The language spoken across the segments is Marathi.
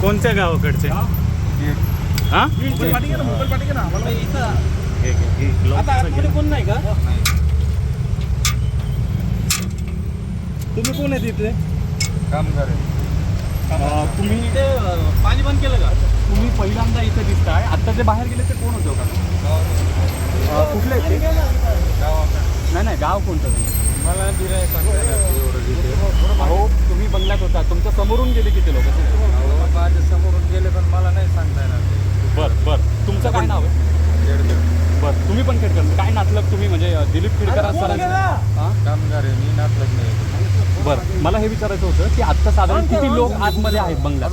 कोणत्या गावाकडचे? हा? हे? हे का? तुम्ही कोण आहे तिथे अं, तुम्ही अं, पाणी बंद केलं का? तुम्ही पहिल्यांदा इथे दिसताय. आता जे बाहेर गेले ते कोण होते का? अं, कुठले नाही नाही गाव कोणतं ते? मला अहो तुम्ही बंगल्यात होता. तुमच्या समोरून गेले किती लोक? माझ्या समोरून गेले पण मला नाही सांगता येणार. बर बर. तुमचं काय नाव आहे? खेडकर बर तुम्ही पण खेडकर. काय नातलग तुम्ही? म्हणजे दिलीप खेडकर हां? कामगार आहे मी नातलग नाही बरं मला हे विचारायचं होतं की आत्ता साधारण किती लोक आतमध्ये आहेत बंगल्यात?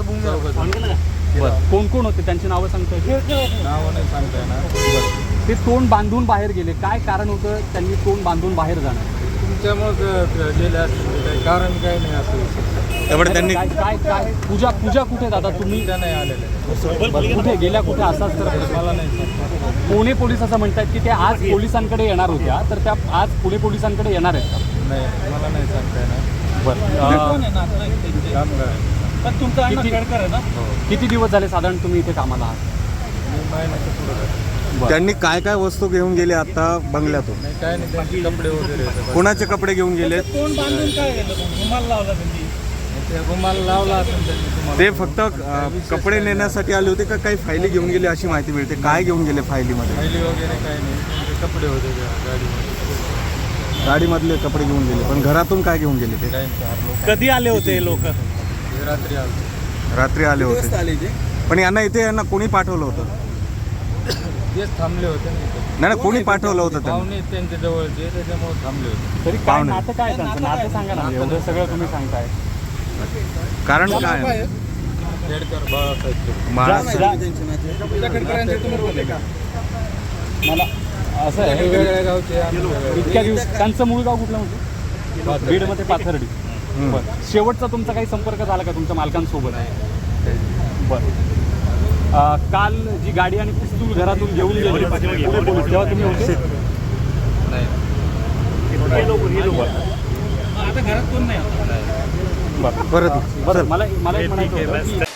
बरं कोण कोण होते? त्यांची नावं सांगता येतील? नावं नाही सांगता येणार. बरं. ते तोंड बांधून बाहेर गेले. काय कारण होतं त्यांनी तोंड बांधून बाहेर जाणं? तुमच्यामुळे गेले असतील काही कारण काही नाही असं. त्यामुळे त्यांनी काय काय काय पूजा पूजा कुठे दादा? तुम्ही त्या नाही आलेले बरं, कुठे? गेल्या कुठे? असाच तर मला नाही पुणे पोलीस असं म्हणतात की ते आज पोलिसांकडे येणार होत्या. तर त्या आज पुणे पोलिसांकडे येणार आहेत का? नाही मला नाही सांगता येणार. पण तुमचं ना हो. किती दिवस झाले साधारण तुम्ही इथे कामाला आहात. त्यांनी काय काय वस्तू घेऊन गेले आता बंगल्यातून? नाही काय नाही कपडे वगैरे. कोणाचे कपडे घेऊन गेले बांधून काय लावला रुमाल लावला असेल त्यांनी तुम्हाला ते फक्त अ, कपडे नेण्यासाठी आले होते का काही फायली घेऊन गेले अशी माहिती मिळते? काय घेऊन गेले फायलीमध्ये? पहिली वगैरे काही नाही. त्यांचे कपडे होते त्या गाडीमध्ये. गाडीमधले कपडे घेऊन गेले पण घरातून काय घेऊन गेले ते? काही चार लोक कधी आले होते लोक? हे रात्री आले रात्री आले होते. आले ते पण यांना इथे यांना कोणी पाठवलं होतं? तेच थांबले होते ना इथे. नाही ना कोणी पाठवलं होतं त्यांना? पाहुणे त्यांच्या जवळचे त्याच्यामुळे थांबले होते. तरी काय पाहुणे. नातं काय त्यांचं? नातं सांगा ना. एवढं सगळं तुम्ही सांगताय. कारण काय? मला असं आहे वेगवेगळ्या गावचे आम्ही वेगवेगळे. इतक्या दिवस त्यांचं मूळ गाव कुठलं होतं बीडमध्ये पाथर्डी. बरं. शेवटचा तुमचा काही संपर्क झाला का तुमच्या मालकांसोबत? बरं. अं, काल जी गाडी आणि पिस्तूल घरातून घेऊन गेली पुणे पोलीस तेव्हा तुम्ही होते? बरं परत बरं मला मला एक म्हणायचं होतं की